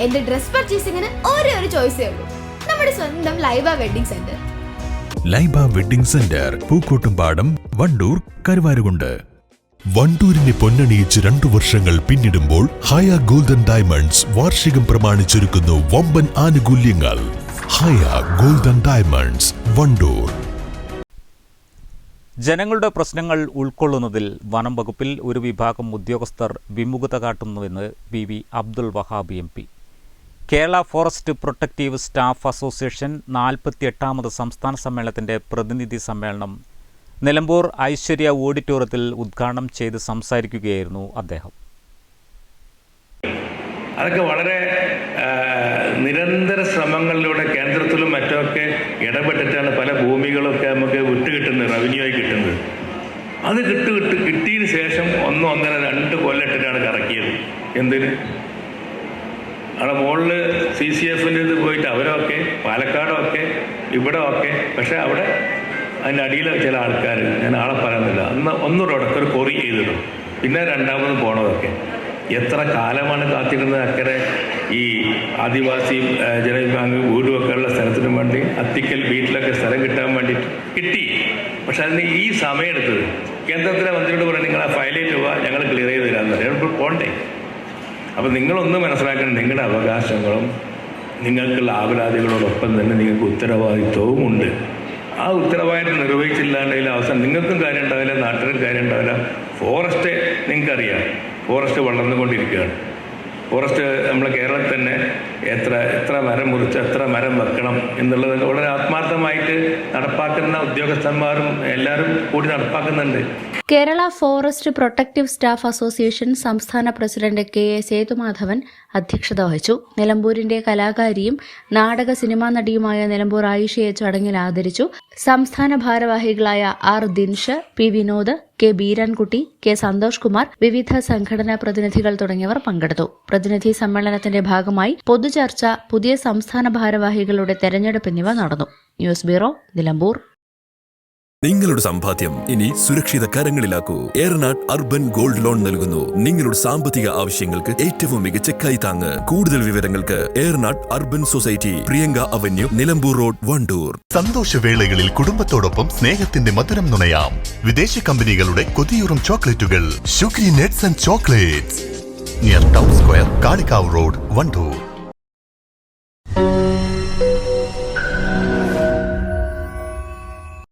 എന്റെ ഡ്രസ് പർച്ചേസിംഗിന് ഒരേ ഒരു ചോയ്സേ ഉള്ളൂ. നമ്മുടെ സ്വന്തം Laiba wedding centre. Laiba wedding centre Pookkottumpadam Wandoor Karuvarakundu. വണ്ടൂരിനെ പൊന്നണിയിച്ച് രണ്ടു വർഷങ്ങൾ പിന്നിടുമ്പോൾ ഹയ ഗോൾഡൻ ഡയമണ്ട്സ് വാർഷികം പ്രമാണിച്ചൊരുക്കുന്നു വമ്പൻ ആനുകൂല്യങ്ങൾ. Haya golden diamonds Wandoor. ജനങ്ങളുടെ പ്രശ്നങ്ങൾ ഉൾക്കൊള്ളുന്നതിൽ വനം വകുപ്പിൽ ഒരു വിഭാഗം ഉദ്യോഗസ്ഥർ വിമുഖത കാട്ടുന്നുവെന്ന് P V Abdul Wahab M P. Kerala forest protective staff association നാൽപ്പത്തിയെട്ടാമത് സംസ്ഥാന സമ്മേളനത്തിന്റെ പ്രതിനിധി സമ്മേളനം. നിലമ്പൂർ ഐശ്വര്യ ഓഡിറ്റോറിയത്തിൽ ഉദ്ഘാടനം ചെയ്ത് സംസാരിക്കുകയായിരുന്നു അദ്ദേഹം. അതൊക്കെ വളരെ നിരന്തര ശ്രമങ്ങളിലൂടെ കേന്ദ്രത്തിലും മറ്റുമൊക്കെ ഇടപെട്ടിട്ടാണ് പല ഭൂമികളൊക്കെ നമുക്ക് വിട്ടുകിട്ടുന്നത് റവന്യൂ ആയി കിട്ടുന്നത്. അത് കിട്ടു കിട്ട് കിട്ടിയതിന് ശേഷം ഒന്ന് ഒന്നര രണ്ട് കൊല്ലട്ടിട്ടാണ് കറക്കിയത്. എന്തിന്? അവിടെ മുകളിൽ സി സി എഫിന്റെ ഇത് പോയിട്ട് അവരൊക്കെ പാലക്കാടൊക്കെ ഇവിടെ ഒക്കെ പക്ഷേ അവിടെ അതിന്റെ അടിയിൽ ചില ആൾക്കാർ ഞാൻ ആളെ പറയുന്നില്ല അന്ന് ഒന്നൂടെ ഒരു കൊറി ചെയ്തിടും. പിന്നെ രണ്ടാമത് പോണതൊക്കെ. എത്ര കാലമാണ് കാത്തിരുന്നത് അക്കരെ ഈ ആദിവാസി ജനവിഭാഗം വീടുമൊക്കെ ഉള്ള സ്ഥലത്തിനും വേണ്ടി അത്തിക്കൽ വീട്ടിലൊക്കെ സ്ഥലം കിട്ടാൻ വേണ്ടി കിട്ടി. പക്ഷെ അതിന് ഈ സമയം എടുത്തത് കേന്ദ്രത്തിലെ മന്ത്രിയോട് പറഞ്ഞു നിങ്ങൾ ആ ഫയലിൽ പോവാ ഞങ്ങൾ ക്ലിയർ ചെയ്ത് തരാമെന്ന്. പറയും പോണ്ടേ. അപ്പം നിങ്ങളൊന്ന് മനസ്സിലാക്കണം നിങ്ങളുടെ അവകാശങ്ങളും നിങ്ങൾക്കുള്ള ആപരാധികളോടൊപ്പം തന്നെ നിങ്ങൾക്ക് ഉത്തരവാദിത്വവും ഉണ്ട്. ആ ഉത്തരവാദിത്വം നിർവഹിച്ചില്ലാണ്ടെങ്കിൽ അവസാനം നിങ്ങൾക്കും കാര്യം ഉണ്ടാവില്ല നാട്ടിലും കാര്യം ഉണ്ടാവില്ല ഫോറസ്റ്റ് നിങ്ങൾക്കറിയാം. ഫോറസ്റ്റ് വളർന്നുകൊണ്ടിരിക്കുകയാണ്. ഫോറസ്റ്റ് നമ്മളെ കേരളത്തിൽ തന്നെ എത്ര എത്ര മരം മുറിച്ച് എത്ര മരം വെക്കണം എന്നുള്ളത് വളരെ ആത്മാർത്ഥമായിട്ട് നടപ്പാക്കുന്ന ഉദ്യോഗസ്ഥന്മാരും എല്ലാവരും കൂടി നടപ്പാക്കുന്നുണ്ട്. Kerala forest protective staff association സംസ്ഥാന പ്രസിഡന്റ് കെ എ സേതുമാധവൻ അധ്യക്ഷത വഹിച്ചു. നിലമ്പൂരിന്റെ കലാകാരിയും നാടക സിനിമാ നടിയുമായ നിലമ്പൂർ ആയിഷയെ ചടങ്ങിൽ ആദരിച്ചു. സംസ്ഥാന ഭാരവാഹികളായ R Dinesh P Vinod K Beerankutty K Santhosh Kumar വിവിധ സംഘടനാ പ്രതിനിധികൾ തുടങ്ങിയവർ പങ്കെടുത്തു. പ്രതിനിധി സമ്മേളനത്തിന്റെ ഭാഗമായി പൊതുചർച്ച പുതിയ സംസ്ഥാന ഭാരവാഹികളുടെ തെരഞ്ഞെടുപ്പ് എന്നിവ നടന്നു. News bureau Nilambur. നിങ്ങളുടെ സമ്പാദ്യം ഇനി സുരക്ഷിത കരങ്ങളിലാക്കൂ. ഏറനാട് അർബൻ ഗോൾഡ് ലോൺ നൽകുന്നു. നിങ്ങളുടെ സാമ്പത്തിക ആവശ്യങ്ങൾക്ക് ഏറ്റവും മികച്ച കൈത്താങ്ങ് കൂടുതൽ വിവരങ്ങൾക്ക് Eranad urban society Priyanka avenue Nilambur road Wandoor. സന്തോഷവേളകളിൽ കുടുംബത്തോടൊപ്പം സ്നേഹത്തിന്റെ മധുരം നുണയാം. വിദേശ കമ്പനികളുടെ കൊതിയൂറും ചോക്ലേറ്റുകൾ. Shukri nuts and chocolates. Near town square Kalikavu road Wandoor.